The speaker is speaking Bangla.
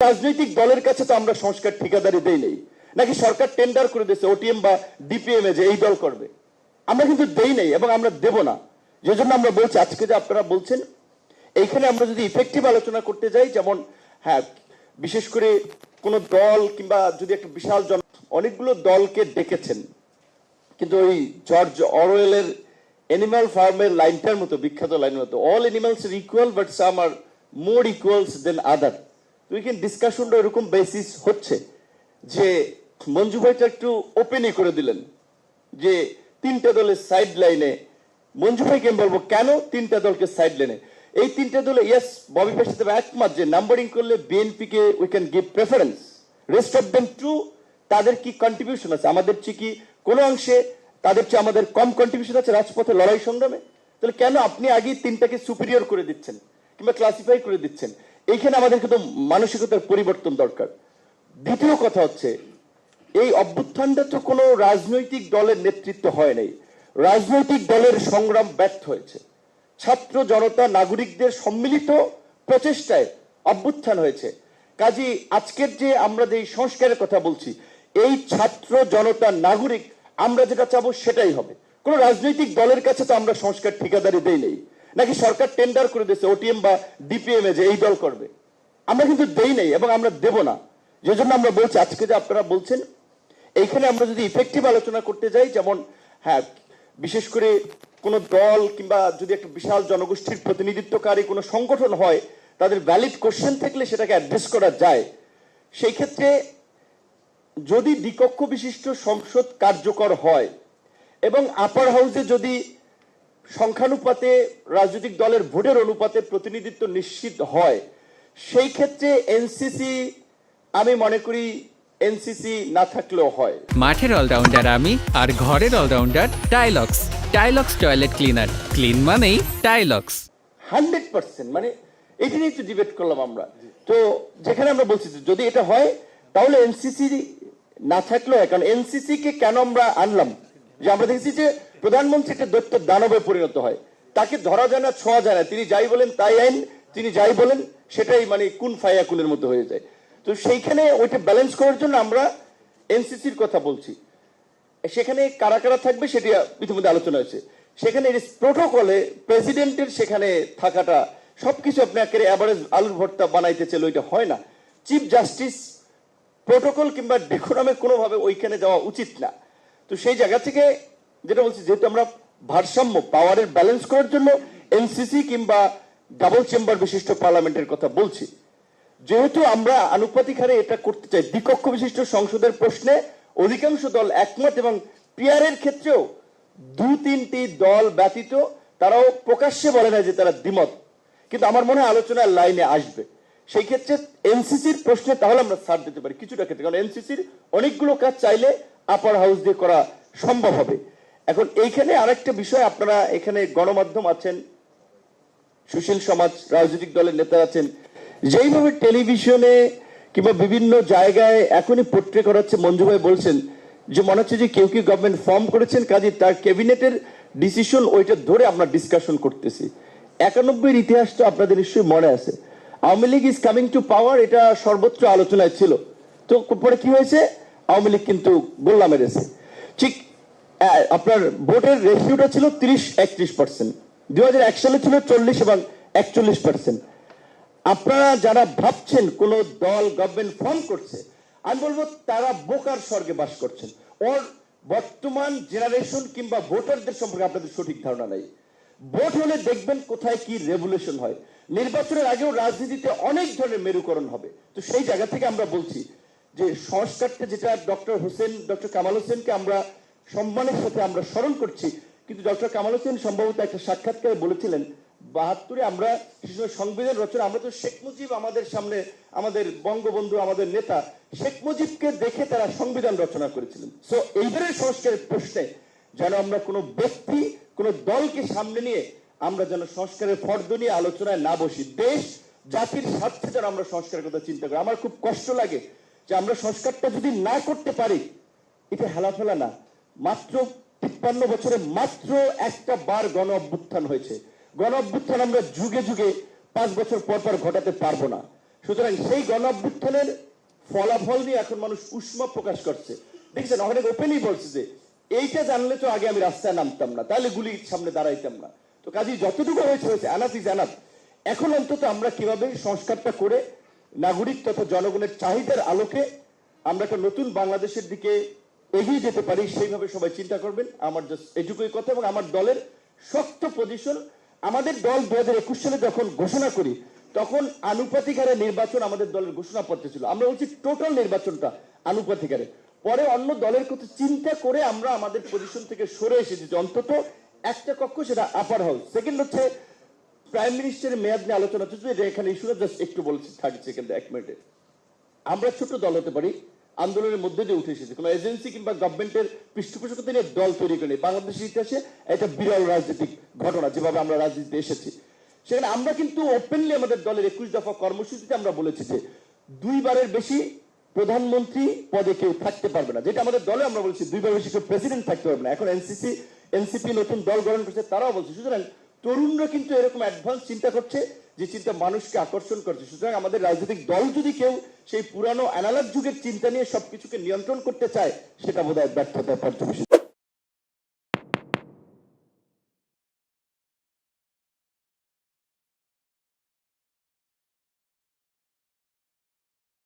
রাজনৈতিক দলের কাছে তো আমরা সংস্কার ঠিকাদারি দেই নেই। নাকি সরকার টেন্ডার করে দিয়েছে ওটিএম বা ডিপিএম এ যে এই দল করবে। আমরা কিন্তু দেই নেই এবং আমরা দেব না। যে জন্য আমরা বলছি, আজকে যে আপনারা বলছেন, এইখানে আমরা যদি ইফেক্টিভ আলোচনা করতে যাই, যেমন হ্যাঁ বিশেষ করে কোন দল কিংবা যদি একটা বিশাল জন অনেকগুলো দলকে ডেকেছেন। কিন্তু ওই জর্জ অরওয়েলের অ্যানিমাল ফার্মের লাইনটার মতো, বিখ্যাত লাইনের মতো all animals equal but some are more equals than other we can ডিসকাশনটা এরকম বেসিস হচ্ছে যে মঞ্জু ভাইটা একটু ওপেনই করে দিলেন যে তিনটা দলের সাইড লাইনে মঞ্জু বলব কেন তিনটা দলকে সাইড লাইনে এই তিনটা দলে ইয়েস ববি যে নাম্বারিং করলে we can give preference rest of them to তাদের কি কন্ট্রিবিউশন আছে? আমাদের চেয়ে কি কোনো অংশে তাদের চেয়ে আমাদের কম কন্ট্রিবিউশন আছে রাজপথে লড়াই সংগ্রামে? তাহলে কেন আপনি আগেই তিনটাকে সুপিরিয়র করে দিচ্ছেন কিংবা ক্লাসিফাই করে দিচ্ছেন? এইখানে আমাদের কিন্তু মানসিকতার পরিবর্তন দরকার। দ্বিতীয় কথা হচ্ছে, এই অভ্যুত্থানটা তো কোনো রাজনৈতিক দলের নেতৃত্ব হয় নাই। রাজনৈতিক দলের সংগ্রাম ব্যর্থ হয়েছে। ছাত্র জনতা, নাগরিকদের সম্মিলিত প্রচেষ্টায় অভ্যুত্থান হয়েছে। কাজী, আজকের যে আমরা যে সংস্কারের কথা বলছি, এই ছাত্র জনতা, নাগরিক, আমরা যেটা চাবো সেটাই হবে। কোন রাজনৈতিক দলের কাছে তো আমরা সংস্কার ঠিকাদারি দেই নেই। নাকি সরকার টেন্ডার করে দিয়েছে ওটিএম বা ডিপিএম এ যে এই দল করবে? আমরা কিন্তু দেই নেই এবং আমরা দেব না। যে জন্য আমরা বলছি, আজকে যে আপনারা বলছেন, এইখানে আমরা যদি ইফেক্টিভ আলোচনা করতে যাই, যেমন হ্যাঁ বিশেষ করে কোন দল কিংবা যদি একটা বিশাল জনগোষ্ঠীর প্রতিনিধিত্বকারী কোনো সংগঠন হয়, তাদের ভ্যালিড কোশ্চেন থাকলে সেটাকে অ্যাড্রেস করা যায়। সেই ক্ষেত্রে যদি দ্বিকক্ষ বিশিষ্ট সংসদ কার্যকর হয় এবং আপার হাউসে যদি সংখ্যানুপাতে রাজনৈতিক দলের ভোটের অনুপাতে প্রতিনিধিত্ব নিশ্চিত হয়। সেই ক্ষেত্রে এনসিসি আমি মনে করি এনসিসি না থাকলেও হয়। মাঠের অলরাউন্ডার আমি আর ঘরের allrounder Tylox. Tylox toilet cleaner. Clean মানেই টাইলক্স। হান্ড্রেড পার্সেন্ট মানে এটা নিয়ে একটু ডিবেট করলাম আমরা। তো যেখানে আমরা বলছি যদি এটা হয় তাহলে এনসিসি না থাকলেও হয়। কারণ এনসিসি কে কেন আমরা আনলাম? যে আমরা দেখেছি যে প্রধানমন্ত্রী একটা দৈত্য দানবে পরিণত হয়, তাকে ধরা যায় না, ছোঁয়া যায় না। তিনি যাই বলেন তাই আইন, তিনি যাই বলেন, সেটাই মানে কুন ফায়া কুনের মতো হয়ে যায়। তো সেইখানে ওইটা ব্যালেন্স করার জন্য আমরা এনসিসির কথা বলছি। সেখানে কারা কারা থাকবে সেটি ইতিমধ্যে আলোচনা হয়েছে। সেখানে প্রোটোকলে প্রেসিডেন্টের সেখানে থাকাটা, সবকিছু আপনাকে অ্যাভারেজ আলুর ভর্তা বানাইতে চাইলে ওইটা হয় না। চিফ জাস্টিস প্রোটোকল কিংবা ডেকোরামে কোনোভাবে ওইখানে যাওয়া উচিত না। তো সেই জায়গা থেকে যেটা বলছি, যেহেতু আমরা ভারসাম্য পাওয়ারের ব্যালেন্স করার জন্য এনসিসি কিংবা ডাবল চেম্বার বিশিষ্ট পার্লামেন্টের কথা বলছি। যেহেতু আমরা আনুপাতিক হারে এটা করতে চাই দ্বিকক্ষ বিশিষ্ট সংসদের প্রশ্নে অধিকাংশ দল একমত এবং পিয়ারের ক্ষেত্রেও দু তিনটি দল ব্যতীত তারাও প্রকাশ্যে বলে না যে তারা দ্বিমত। কিন্তু আমার মনে হয় আলোচনার লাইনে আসবে। সেই ক্ষেত্রে এনসিসির প্রশ্নে তাহলে আমরা ছাড় দিতে পারি কিছুটা ক্ষেত্রে। কারণ এনসিসির অনেকগুলো কাজ চাইলে আপার হাউস দিয়ে করা সম্ভব হবে। এখন এইখানে আরেকটা বিষয়, আপনারা এখানে গণমাধ্যম আছেন, সুশীল সমাজ, রাজনৈতিক দলের নেতা আছেন, যেইভাবে টেলিভিশনে কিংবা বিভিন্ন জায়গায় এখনই পোট্রে করা হচ্ছে মঞ্জু ভাই বলছেন যে মনে হচ্ছে যে কেউ কি গভর্নমেন্ট ফর্ম করেছেন কাজে তার ক্যাবিনেটের ডিসিশন ওইটা ধরে আমরা ডিসকাশন করতেছি। একানব্বইয়ের ইতিহাস তো আপনাদের নিশ্চয়ই মনে আছে। Awami League is coming to power এটা সর্বোচ্চ আলোচনায় ছিল। তো পরে কি হয়েছে? আওয়ামী লীগ কিন্তু গোল্লা মেরেছে। ঠিক আপনার ভোটের রেশিওটা ছিল তিরিশ, একত্রিশ পার্সেন্ট দুই হাজার এক সালে ছিল চল্লিশ এবং একচল্লিশ পার্সেন্ট আপনারা যারা ভাবছেন কোন দল গভর্নমেন্ট ফর্ম করছে, আমি বলব তারা বোকার স্বর্গে বাস করছেন। ওর বর্তমান জেনারেশন কিংবা ভোটারদের সম্পর্কে আপনাদের সঠিক ধারণা নাই। ভোট হলে দেখবেন কোথায় কি রেভলিউশন হয়। নির্বাচনের আগেও রাজনীতিতে অনেক ধরনের মেরুকরণ হবে। তো সেই জায়গা থেকে আমরা বলছি যে সংস্কারটা যেটা ডক্টর হোসেন ডক্টর কামাল হোসেনকে আমরা সম্মানের সাথে আমরা স্মরণ করছি, কিন্তু ডক্টর কামাল হোসেন সম্ভবত একটা সাক্ষাৎকারে বলেছিলেন, বাহাত্তরে আমরা সময় সংবিধান রচনা, আমরা তো শেখ মুজিব আমাদের সামনে, আমাদের বঙ্গবন্ধু, আমাদের নেতা, শেখ মুজিবকে দেখে তারা সংবিধান রচনা করেছিলেন। সো এই ধরনের সংস্কারের প্রশ্নে যেন আমরা কোনো ব্যক্তি কোনো দলকে সামনে নিয়ে আমরা যেন সংস্কারের ফর্দ নিয়ে আলোচনায় না বসি। দেশ, জাতির স্বার্থে যেন আমরা সংস্কারের কথা চিন্তা করি। আমার খুব কষ্ট লাগে যে আমরা সংস্কারটা যদি না করতে পারি, এটা হেলাফেলা না। মাত্র তিপ্পান্ন বছরে মাত্র একটা বার গণ অভ্যুত্থান হয়েছে। গণ অভ্যুত্থান আমরা যুগে যুগে পাঁচ বছর পর পর ঘটাতে পারব না। সুতরাং সেই গণ অভ্যুত্থানের ফলাফল নিয়ে এখন মানুষ উষ্মা প্রকাশ করছে। দেখছেন, অনেক ওপেনই বলছে যে এইটা জানলে তো আগে আমি রাস্তায় নামতাম না, তাহলে গুলির সামনে দাঁড়াইতাম না। তো কাজে, যতটুকু হয়েছে হয়েছে। আনাফ ইজ আনাফ এখন অন্তত আমরা কীভাবে সংস্কারটা করে নাগরিক তথা জনগণের চাহিদার আলোকে আমরা একটা নতুন বাংলাদেশের দিকে এগিয়ে যেতে পারি, সেইভাবে সবাই চিন্তা করবেন। আমার জাস্ট এটুকুই কথা এবং আমার দলের শক্ত পজিশন আমাদের দল দু হাজার একুশ সালে যখন ঘোষণা করি, তখন আনুপাতিক হারে নির্বাচন আমাদের দলের ঘোষণা ঘোষণাপত্রে ছিল। আমরা বলছি টোটাল নির্বাচনটা আনুপাতিক হারে পরে অন্য দলের কথা চিন্তা করে আমরা আমাদের পজিশন থেকে সরে এসেছি অন্তত একটা কক্ষ সেটা আপার হাউস সেকেন্ড হচ্ছে প্রাইম মিনিস্টারের মেয়াদ নিয়ে আলোচনা হচ্ছে, যে এখানে ইস্যুটা জাস্ট একটু বলছি থার্টি সেকেন্ড এক মিনিটে আমরা ছোট দল হতে পারি, আন্দোলনের মধ্যে দিয়ে উঠে এসেছি। কোনো এজেন্সি কিংবা গভর্নমেন্টের পৃষ্ঠপোষকতা নিয়ে দল তৈরি করে বাংলাদেশের ইতিহাসে এটা বিরল রাজনৈতিক ঘটনা, যেভাবে আমরা রাজনীতিতে এসেছি। সেখানে আমরা কিন্তু ওপেনলি আমাদের দলের একুশ দফা কর্মসূচিতে আমরা বলেছি যে দুইবারের বেশি প্রধানমন্ত্রী পদে কেউ থাকতে পারবে না। যেটা আমাদের দলে আমরা বলছি দুইবার বেশি কেউ প্রেসিডেন্ট থাকতে পারবে না। এখন এনসিসি এনসিপি নতুন দল গঠন করছে, তারাও বলছে। সুতরাং তরুণরা কিন্তু এরকম অ্যাডভান্স চিন্তা করছে, যে চিন্তা মানুষকে আকর্ষণ করছে। সুতরাং আমাদের রাজনৈতিক দল যদি কেউ সেই পুরানো অ্যানালগ যুগের চিন্তা নিয়ে সবকিছুকে নিয়ন্ত্রণ করতে চায়, সেটা বোধহয় ব্যর্থতার পর্যবেসিত